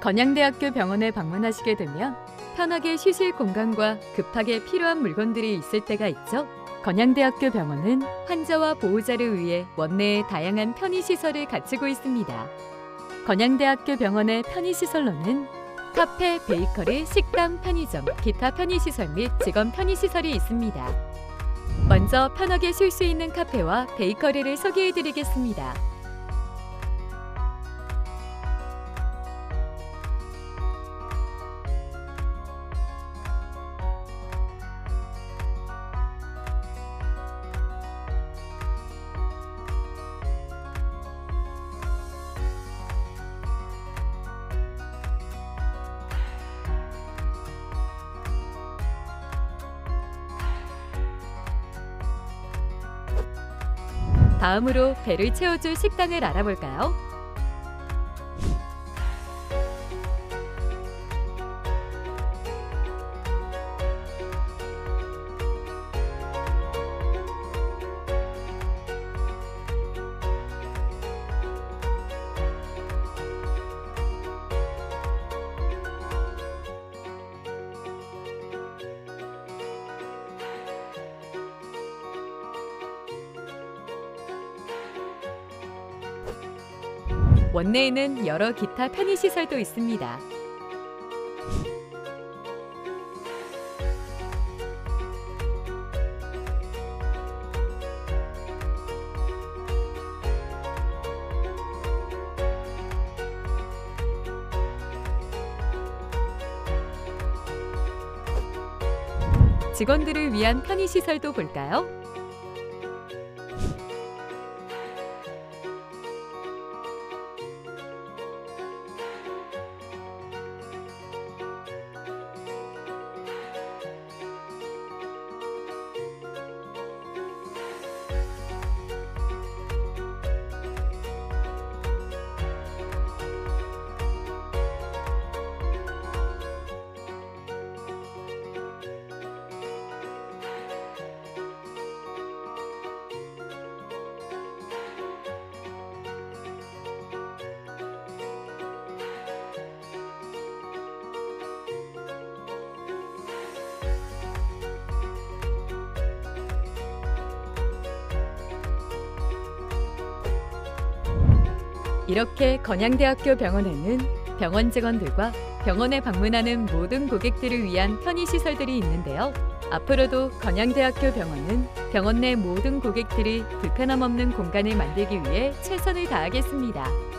건양대학교 병원에 방문하시게 되면 편하게 쉬실 공간과 급하게 필요한 물건들이 있을 때가 있죠. 건양대학교 병원은 환자와 보호자를 위해 원내에 다양한 편의시설을 갖추고 있습니다. 건양대학교 병원의 편의시설로는 카페, 베이커리, 식당, 편의점, 기타 편의시설 및 직원 편의시설이 있습니다. 먼저 편하게 쉴 수 있는 카페와 베이커리를 소개해 드리겠습니다. 다음으로 배를 채워줄 식당을 알아볼까요? 원내에는 여러 기타 편의시설도 있습니다. 직원들을 위한 편의시설도 볼까요? 이렇게 건양대학교 병원에는 병원 직원들과 병원에 방문하는 모든 고객들을 위한 편의시설들이 있는데요. 앞으로도 건양대학교 병원은 병원 내 모든 고객들이 불편함 없는 공간을 만들기 위해 최선을 다하겠습니다.